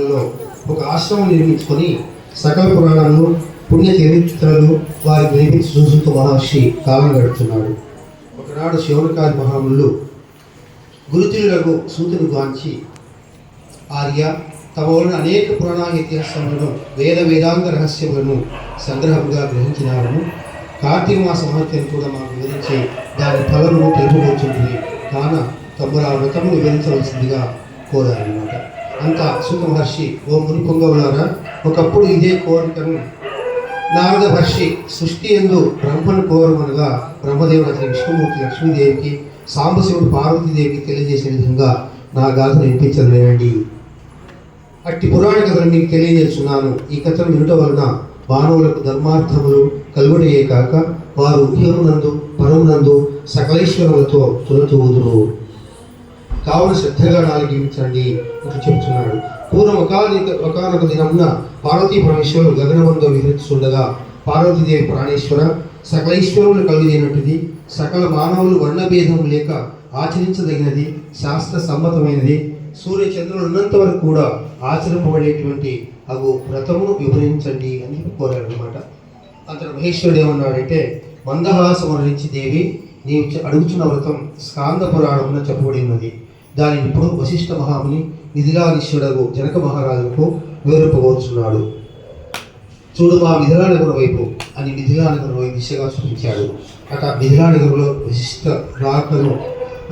గ్రామంలో ఒక ఆశ్రమం నిర్మించుకొని సకల పురాణాలు పుణ్య చరిత్రలు వారి వినిపించి చూసుతో మహర్షి కాలం గడుపుతున్నాడు. ఒకనాడు శివనకాది మహాములు గురుతులకు సూతుని గాంచి ఆర్య తమ వలన అనేక పురాణ ఇతిహాసములను వేద వేదాంగ రహస్యములను సంగ్రహంగా గ్రహించినారను కార్తీక మాస మహత్యం కూడా మాకు వివరించి దాని ఫలము తెలుపుకొచ్చుంటుంది కాన తమరు ఆ వ్రతమును వివరించవలసిందిగా కోరారన్నమాట. అంత సుఖ మహర్షి ఓ ముని ఒకప్పుడు ఇదే కోరికను నారద మహర్షి సృష్టి ఎందు బ్రహ్మను కోరమనగా బ్రహ్మదేవుడు అతని విష్ణుమూర్తి లక్ష్మీదేవికి సాంబశివుడు పార్వతీదేవికి తెలియజేసే విధంగా నా గాథను వినిపించలేనండి అట్టి పురాణ కథను మీకు తెలియజేస్తున్నాను. ఈ కథను వినటం వలన మానవులకు ధర్మార్థములు కలుగుడయ్యే కాక వారు ఇహమునందు పరమునందు సకలేశ్వరులతో తులతూదురు కావున శ్రద్ధగా ఆలకించండి అని చెబుతున్నాడు. పూర్వం ఒకనొక ఒకనొక దినమున పార్వతీ పరమేశ్వరుడు గగనమంలో విహరిస్తుండగా పార్వతీదేవి ప్రాణేశ్వర సకలైశ్వరులు కలిగినటువంటిది సకల మానవులు వర్ణభేదం లేక ఆచరించదగినది శాస్త్ర సమ్మతమైనది సూర్య చంద్రులు ఉన్నంత వరకు కూడా ఆచరింపబడేటువంటి అగు వ్రతమును వివరించండి అని కోరాడనమాట కోరాడు అనమాట అంతటి మహేశ్వరుడు ఏమన్నాడంటే మందహాసం వర్ణించి దేవి నీవు అడుగుచున్న వ్రతం స్కాంద పురాణమున చెప్పబడినది దానిని ఇప్పుడు వశిష్ఠ మహాముని మిథిలాధీశ్వరుడు జనక మహారాజుకు వివరింపబోతున్నాడు చూడు మా మిథిలానగరం వైపు అని మిథిలానగరం వైపు దిశగా చూపించాడు. అట మిథిలానగరంలో విశిష్ట రాకను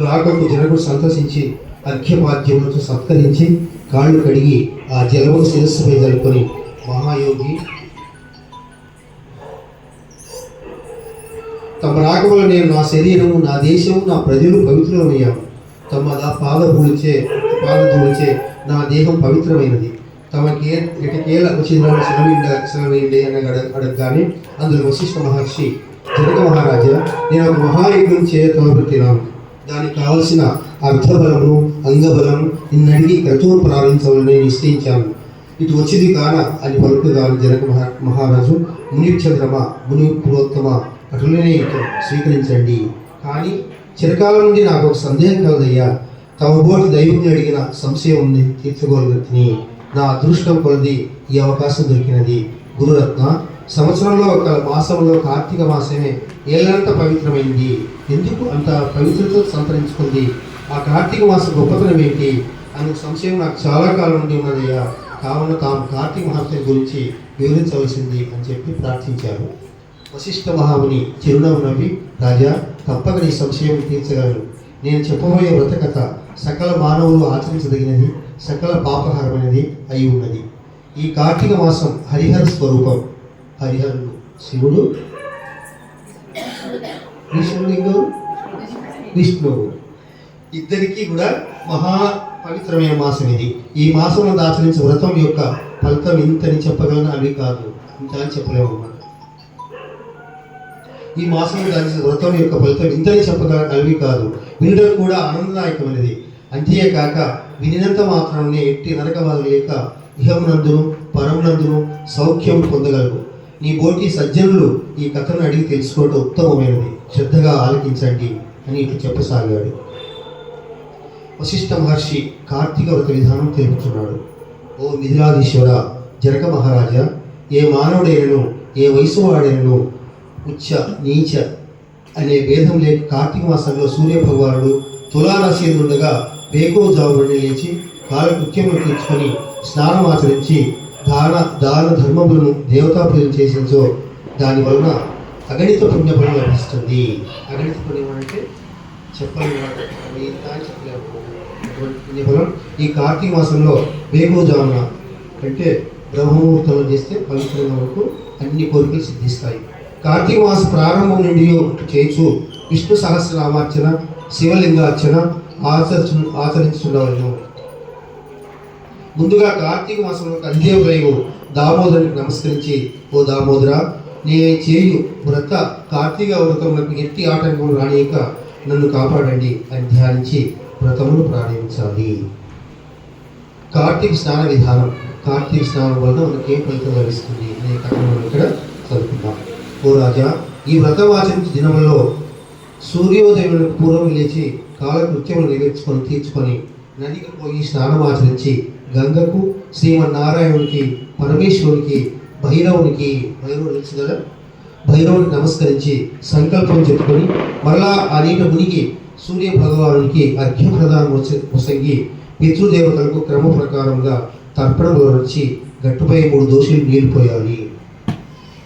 రాకకు జనకుడు సంతోషించి అర్ఘ్యపాద్యములతో సత్కరించి కాళ్ళు కడిగి ఆ జలమును శిరస్సుపై జరుపుకొని మహాయోగి తమ రాకములో నేను నా శరీరము నా దేశము నా ప్రజలు పవిత్రమయ్యాము తమ దా పాదధూలిచే నా దేహం పవిత్రమైనది. తమకే ఇటకేల వచ్చిందని సెలవిండ సెలవిండి అని అడగ అడగగానే అందులో వశిష్ఠ మహర్షి జనక మహారాజా నేను ఒక మహాయజ్ఞం చేయ తలపెట్టినాను. దానికి కావలసిన అర్థబలము అంగబలము నిన్నడిగి క్రతువు ప్రారంభించవాలని నిశ్చయించాను. ఇటు వచ్చింది కాన అని పలుకుగాను జనక మహా మహారాజు. మునిచంద్రమ ముని పురోత్తమ అటులనే స్వీకరించండి. కానీ చిరకాలం నుండి నాకు ఒక సందేహం కలదయ్యా. తమ బోటి దైవం అడిగిన సంశయం ఉంది తీర్చుకోగలుగుతుంది నా అదృష్టం కొలది ఈ అవకాశం దొరికినది. గురురత్న సంవత్సరంలో ఒక మాసంలో కార్తీక మాసమే ఏళ్ళంత పవిత్రమైంది. ఎందుకు అంత పవిత్రత సంతరించుకుంది? ఆ కార్తీక మాసం గొప్పతనం ఏంటి? అనే సంశయం నాకు చాలా కాలం నుండి ఉన్నదయ్యా. కావున తాము కార్తీక మహత్యం గురించి వివరించవలసింది అని చెప్పి ప్రార్థించారు వశిష్ఠ మహాముని చిరునవ్వు నవ్వి రాజా తప్పక నీ సంశయం తీర్చగలను. నేను చెప్పబోయే వ్రతకథ సకల మానవులు ఆచరించదగినది సకల పాపహరమైనది అయి ఉన్నది. ఈ కార్తీక మాసం హరిహర స్వరూపం. హరిహరుడు శివుడు విష్ణుడు విష్ణువు. ఇద్దరికీ కూడా మహా పవిత్రమైన మాసం ఇది. ఈ మాసంలో ఆచరించే వ్రతం యొక్క ఫలితం ఇంతని చెప్పగలను? అవి కాదు. ఇంత అని చెప్పలేము. అన్నమాట ఈ మాసంలో దాల్చిన వ్రతం యొక్క ఫలితం ఇంతనే చెప్పగలవి కాదు. వినడం కూడా ఆనందదాయకమైనది. అంతేకాక వినినంత మాత్రమే ఎట్టి నరక లేక ఇహమునందును పరమునందును సౌఖ్యం పొందగలరు. నీ బోటి సజ్జనులు ఈ కథను అడిగి తెలుసుకోవటం ఉత్తమమైనది. శ్రద్ధగా ఆలకించండి అని ఇటు చెప్పసాగాడు. వశిష్ఠ మహర్షి కార్తీక వ్రత విధానం తెలుపుతున్నాడు. ఓ మిథిలాధీశ్వర జనక మహారాజా ఏ మానవుడైనను ఏ వయసు వాడైనను ఉచ్చ నీచ అనే భేదం లేక కార్తీక మాసంలో సూర్యభగవానుడు తులారాశి ఉండగా వేకోజావుని లేచి కాలకృత్యములు తీర్చుకొని స్నానం ఆచరించి దాన దాన ధర్మములను దేవతా పూజలు చేసినచో దాని వలన అగణిత పుణ్యఫలం లభిస్తుంది. అగణిత పుణ్యం అంటే చెప్పలేము అని చెప్పలేము. అటువంటి పుణ్యఫలం ఈ కార్తీక మాసంలో వేకోజామున అంటే బ్రహ్మముహూర్తంలో చేస్తే పవిత్రంగా వరకు అన్ని కోరికలు సిద్ధిస్తాయి. కార్తీక మాస ప్రారంభం నుండి చేయొచ్చు విష్ణు సహస్రనామార్చన శివలింగార్చన ఆచరించు ఆచరించుండవలను ముందుగా కార్తీక మాసంలో కందేవులైవు దామోదరునికి నమస్కరించి ఓ దామోదర నే చేయు వ్రత కార్తీక వ్రతములకు ఎట్టి ఆటంకం రానియక నన్ను కాపాడండి. అని ధ్యానించి వ్రతమును ప్రారంభించాలి. కార్తీక స్నాన విధానం. కార్తీక స్నానం వలన మనకి ఏం ఫలితం లభిస్తుంది అనే కథను ఇక్కడ ఓ రాజా ఈ వ్రతం ఆచరించే దినములో సూర్యోదయం పూర్వం లేచి కాలకృత్యములు నెరవేర్చుకొని తీర్చుకొని నదికి పోయి స్నానం ఆచరించి గంగకు శ్రీమన్నారాయణునికి పరమేశ్వరునికి భైరవునికి భైరవుడు తెలుసు కదా? భైరవునికి నమస్కరించి సంకల్పం చెప్పుకొని మరలా ఆ నీట మునిగి సూర్య భగవానునికి అర్ఘ్య ప్రదానం వసంగి పితృదేవతలకు క్రమ ప్రకారంగా తర్పణం వచ్చి గట్టుపై మూడు దోషులు నీళ్ళు పోయాలి.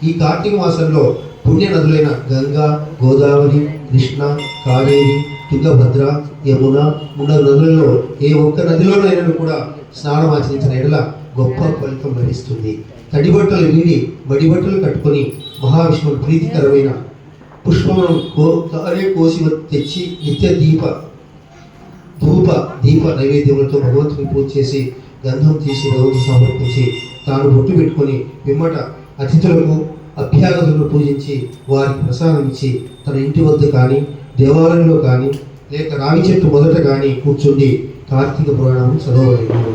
ఈ కార్తీక మాసంలో పుణ్య నదులైన గంగా గోదావరి కృష్ణ కావేరి తుంగభద్ర యమున మూడు నదులలో ఏ ఒక్క నదిలోనైనా కూడా స్నానం ఆచరించిన ఎడల గొప్ప ఫలితం లభిస్తుంది. తడిబట్టలు వీడి బడిబట్టలు కట్టుకొని మహావిష్ణువు ప్రీతికరమైన పుష్పమును కో తారే కోసి తెచ్చి నిత్య దీప ధూప దీప నైవేద్యములతో భగవంతుని పూజ చేసి గంధం తీసి భగవంతుని సమర్పించి తాను బొట్టు పెట్టుకొని పిమ్మట అతిథులకు అభ్యాగతులను పూజించి వారికి ప్రసాదం ఇచ్చి తన ఇంటి వద్ద కానీ దేవాలయంలో కానీ లేక రావి చెట్టు మొదట కానీ కూర్చుండి కార్తీక పురాణం చదవలేము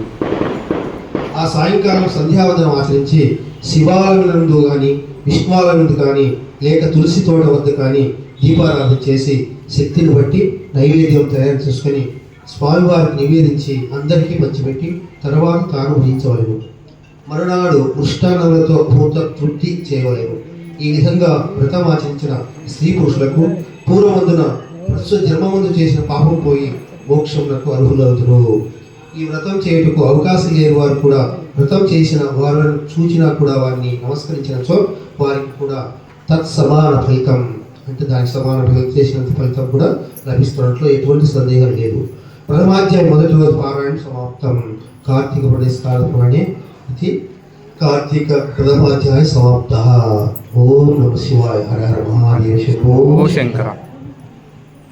ఆ సాయంకాలం సంధ్యావందనం ఆచరించి శివాలయందు కానీ విష్ణువాలయందు కానీ లేక తులసి తోట వద్ద కానీ దీపారాధన చేసి శక్తిని బట్టి నైవేద్యం తయారు చేసుకొని స్వామివారికి నివేదించి అందరికీ పంచిపెట్టి తర్వాత తాను భజించవలేము మరునాడు మృష్టాన్నములతో భూత తృప్తి చేయవలేము ఈ విధంగా వ్రతమాచరించిన స్త్రీ పురుషులకు పూర్వమందున ప్రస్తుత జన్మమందు చేసిన పాపం పోయి మోక్షములకు అర్హులవుతురు ఈ వ్రతం చేయుటకు అవకాశం లేని వారు కూడా వ్రతం చేసిన వారిని చూచినా కూడా వారిని నమస్కరించినచో వారికి కూడా తత్సమాన ఫలితం. అంటే దానికి సమాన ఫలితం చేసినంత ఫలితం కూడా లభిస్తున్నట్లు ఎటువంటి సందేహం లేదు. ప్రథమాధ్యాయం మొదటి రోజు పారాయణ సమాప్తం. కార్తీక ప్రదేశ పురాణే इति कार्तिक कार्तिकप्रथमाध्यायः समाप्तः ओम नमः शिवाय। हर हर महादेव। शम्भो शंकरा